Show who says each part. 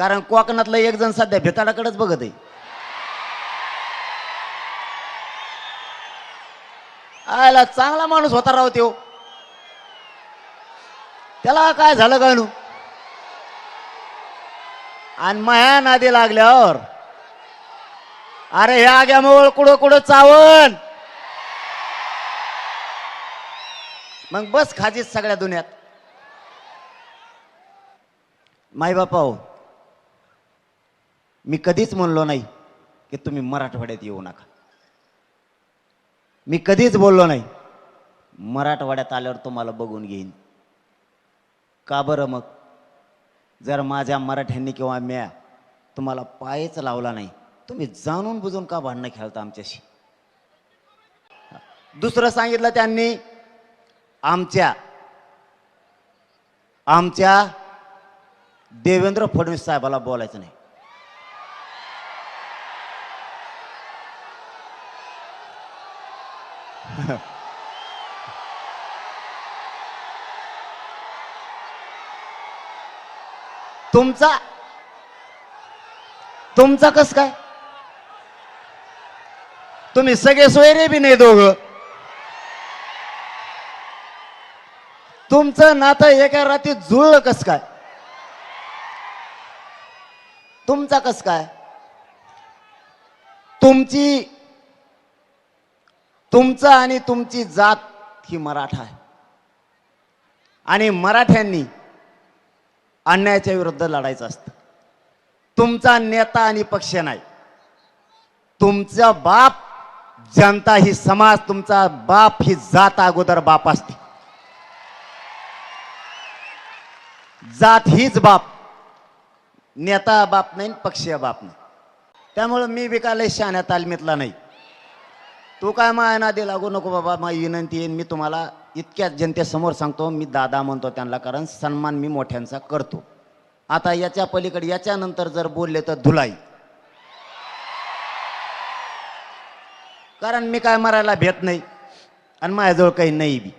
Speaker 1: कारण कोकणातलं एक जण सध्या भेताडाकडेच बघत आहे. आयला चांगला माणूस होता राव त्यो. त्याला काय झालं गाणू? आणि माया नादी लागल्यावर अरे ह्या आग्यामुळं कुठं कुठं चावण मग बस खाजीत सगळ्या दुनियात. माई बापा हो मी कधीच म्हणलो नाही की तुम्ही मराठवाड्यात येऊ नका. मी कधीच बोललो नाही मराठवाड्यात आल्यावर तुम्हाला बघून घेईन. का बरं मग? जर माझ्या मराठ्यांनी किंवा म्या तुम्हाला पायच लावला नाही तुम्ही जाणून बुजून का भांडणं खेळता आमच्याशी? दुसरं सांगितलं त्यांनी आमच्या आमच्या देवेंद्र फडणवीस साहेबाला बोलायचं नाही. तुमचा तुमचा कस काय? तुम्ही सगळे सोयरे बी नाही दोघं. तुमचं नातं एका रात्री जुळलं कस काय? तुमचा कस काय? तुमची तुमचं आणि तुमची जात ही मराठा आहे. आणि मराठ्यांनी अन्यायाच्या विरुद्ध लढायचं असतं. तुमचा नेता आणि पक्ष नाही. तुमचा बाप जनता ही समाज तुमचा बाप ही जात अगोदर बाप असते. जात हीच बाप. नेता बाप नाही पक्षीय बाप नाही. त्यामुळं मी बी काय लय शहाण्या तालमीतला नाही. तू काय माया नादी लागू नको बाबा माझी विनंती येईन मी तुम्हाला इतक्या जनतेसमोर सांगतो मी दादा म्हणतो त्यांना कारण सन्मान मी मोठ्यांचा करतो. आता याच्या पलीकडे याच्यानंतर जर बोलले तर धुलाई. कारण मी काय मरायला भेट नाही आणि माझ्याजवळ काही नाही बी.